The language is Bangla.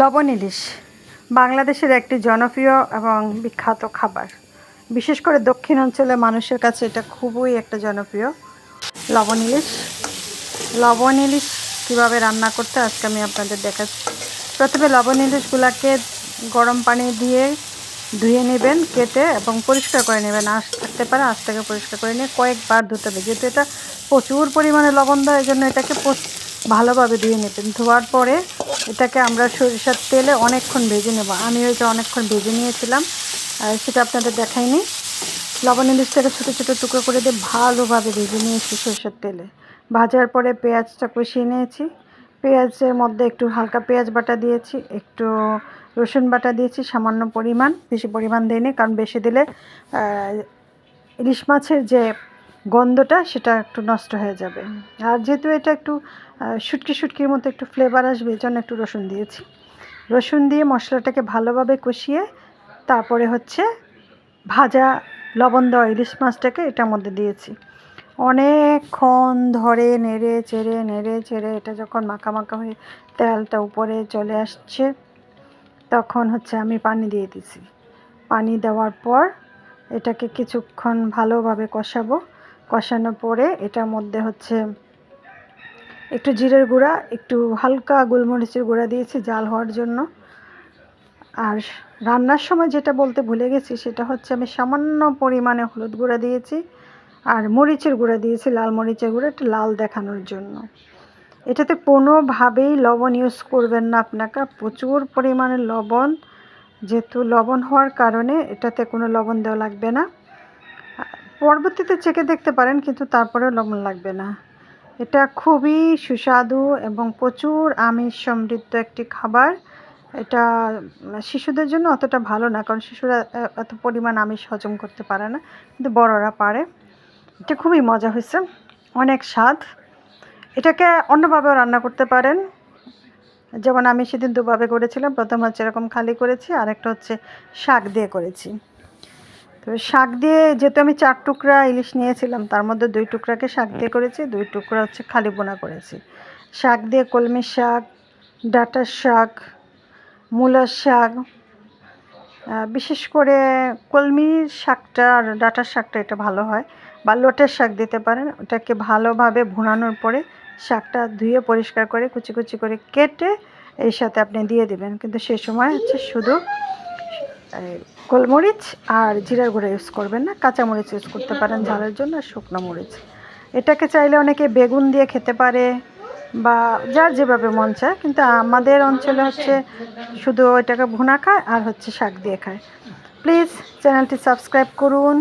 লবণ ইলিশ, বাংলাদেশের একটি জনপ্রিয় এবং বিখ্যাত খাবার। বিশেষ করে দক্ষিণ অঞ্চলের মানুষের কাছে এটা খুবই একটা জনপ্রিয়। লবণ ইলিশ। লবণ ইলিশ কীভাবে রান্না করতে আজকে আমি আপনাদের দেখাচ্ছি। প্রথমে লবণ ইলিশগুলোকে গরম পানি দিয়ে ধুয়ে নেবেন, কেটে এবং পরিষ্কার করে নেবেন। আঁশ থাকতে পারে আঁশ থেকে পরিষ্কার করে নিয়ে কয়েকবার ধুতে হবে। যেহেতু এটা প্রচুর পরিমাণে লবণ এই জন্য এটাকে ভালোভাবে ধুয়ে নেবেন। ধোয়ার পরে এটাকে আমরা সরিষার তেলে অনেকক্ষণ ভেজে নেব। আমি ওই যে অনেকক্ষণ ভেজে নিয়েছিলাম সেটা আপনাদের দেখাইনি। লবণ ইলিশটাকে ছোটো ছোটো টুকরো করে দিয়ে ভালোভাবে ভেজে নিয়েছি সরষের তেলে। ভাজার পরে পেঁয়াজটা কষিয়ে নিয়েছি। পেঁয়াজের মধ্যে একটু হালকা পেঁয়াজ বাটা দিয়েছি, একটু রসুন বাটা দিয়েছি, সামান্য পরিমাণ, বেশি পরিমাণ দিইনি, কারণ বেশি দিলে ইলিশ মাছের যে গন্ধটা সেটা একটু নষ্ট হয়ে যাবে। আর যেহেতু এটা একটু শুটকি শুটকির মতো একটু ফ্লেভার আসবে, এই জন্য একটু রসুন দিয়েছি। রসুন দিয়ে মশলাটাকে ভালোভাবে কষিয়ে, তারপরে হচ্ছে ভাজা লবণ দেওয়া ইলিশ মাছটাকে এটার মধ্যে দিয়েছি। অনেকক্ষণ ধরে নেড়ে চেড়ে নেড়ে চেড়ে এটা যখন মাখা মাখা হয়ে তেলটা উপরে চলে আসছে, তখন হচ্ছে আমি পানি দিয়ে দিছি। পানি দেওয়ার পর এটাকে কিছুক্ষণ ভালোভাবে কষাবো। কষানোর পরে এটার মধ্যে হচ্ছে একটু জিরের গুঁড়া, একটু হালকা গোলমরিচের গুঁড়া দিয়েছি জাল হওয়ার জন্য। আর রান্নার সময় যেটা বলতে ভুলে গেছি সেটা হচ্ছে আমি সামান্য পরিমাণে হলুদ গুঁড়া দিয়েছি আর মরিচের গুঁড়া দিয়েছি, লাল মরিচের গুঁড়া, একটু লাল দেখানোর জন্য। এটাতে কোনোভাবেই লবণ ইউজ করবেন না আপনাকে, প্রচুর পরিমাণে লবণ, যেহেতু লবণ হওয়ার কারণে এটাতে কোনো লবণ দেওয়া লাগবে না। পরবর্তীতে চেকে দেখতে পারেন, কিন্তু তারপরেও লবণ লাগবে না। এটা খুবই সুস্বাদু এবং প্রচুর আমিষ সমৃদ্ধ একটি খাবার। এটা শিশুদের জন্য অতটা ভালো না, কারণ শিশুরা এত পরিমাণ আমিষ হজম করতে পারে না, কিন্তু বড়রা পারে। এটা খুবই মজা হয়েছে, অনেক স্বাদ। এটাকে অন্যভাবেও রান্না করতে পারেন। যেমন আমি সেদিন দুভাবে করেছিলাম, প্রথম হচ্ছে এরকম খালি করেছি আর একটা হচ্ছে শাক দিয়ে করেছি। তো শাক দিয়ে যেহেতু আমি চার টুকরা ইলিশ নিয়েছিলাম তার মধ্যে দুই টুকরাকে শাক দিয়ে করেছি দুই টুকরা হচ্ছে খালি বোনা করেছি। শাক দিয়ে কলমি শাক ডাঁটার শাক মূলার শাক বিশেষ করে কলমির শাকটা আর ডাঁটার শাকটা এটা ভালো হয় বা লোটের শাক দিতে পারেন ওটাকে ভালোভাবে ভুনানোর পরে শাকটা ধুয়ে পরিষ্কার করে কুচি কুচি করে কেটে এর সাথে আপনি দিয়ে দেবেন। কিন্তু সেই সময় হচ্ছে শুধু গোলমরিচ আর জিরার গুঁড়া ইউজ করবেন না কাঁচা মরিচ ইউজ করতে পারেন ঝালের জন্য আর শুকনো মরিচ। এটাকে চাইলে অনেকে বেগুন দিয়ে খেতে পারে বা যার যেভাবে মন চায়, কিন্তু আমাদের অঞ্চলে হচ্ছে শুধু এটাকে ভুনা খায় আর হচ্ছে শাক দিয়ে খায়। প্লিজ চ্যানেলটি সাবস্ক্রাইব করুন।